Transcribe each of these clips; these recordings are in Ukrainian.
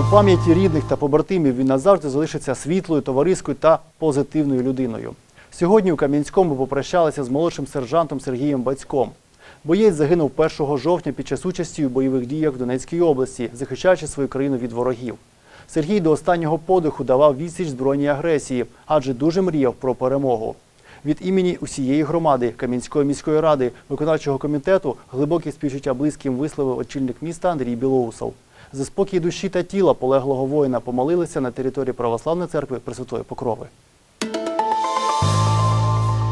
У пам'яті рідних та побратимів він назавжди залишиться світлою, товариською та позитивною людиною. Сьогодні у Кам'янському попрощалися з молодшим сержантом Сергієм Бацьком. Боєць загинув 1 жовтня під час участі у бойових діях в Донецькій області, захищаючи свою країну від ворогів. Сергій до останнього подиху давав відсіч збройній агресії, адже дуже мріяв про перемогу. Від імені усієї громади Кам'янської міської ради, виконавчого комітету глибокі співчуття близьким висловив очільник міста Андрій Білоусов. За спокій душі та тіла полеглого воїна помолилися на території Православної церкви Пресвятої Покрови.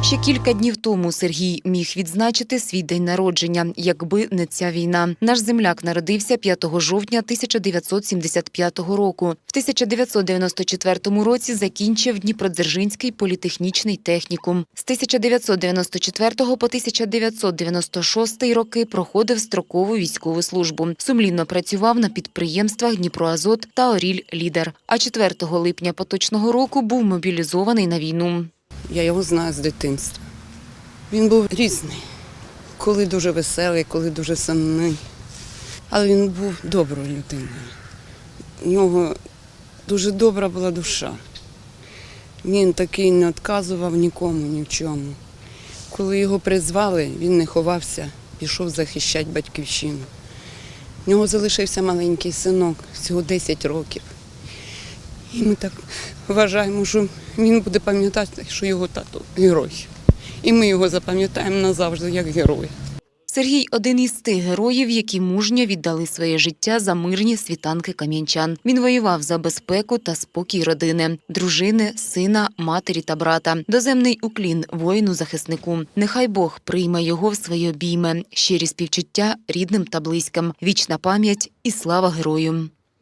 Ще кілька днів тому Сергій міг відзначити свій день народження, якби не ця війна. Наш земляк народився 5 жовтня 1975 року. В 1994 році закінчив Дніпродзержинський політехнічний технікум. З 1994 по 1996 роки проходив строкову військову службу. Сумлінно працював на підприємствах Дніпроазот та Оріль Лідер. А 4 липня поточного року був мобілізований на війну. Я його знаю з дитинства. Він був різний, коли дуже веселий, коли дуже сумний. Але він був доброю людиною. У нього дуже добра була душа. Він такий не відказував нікому, ні в чому. Коли його призвали, він не ховався, пішов захищати батьківщину. У нього залишився маленький синок, всього 10 років. І ми так вважаємо, що він буде пам'ятати, що його тато герой. І ми його запам'ятаємо назавжди як героя. Сергій один із тих героїв, які мужньо віддали своє життя за мирні світанки кам'янчан. Він воював за безпеку та спокій родини, дружини, сина, матері та брата. Доземний уклін воїну-захиснику. Нехай Бог прийме його в свої обійми, щирі співчуття рідним та близьким, вічна пам'ять і слава герою.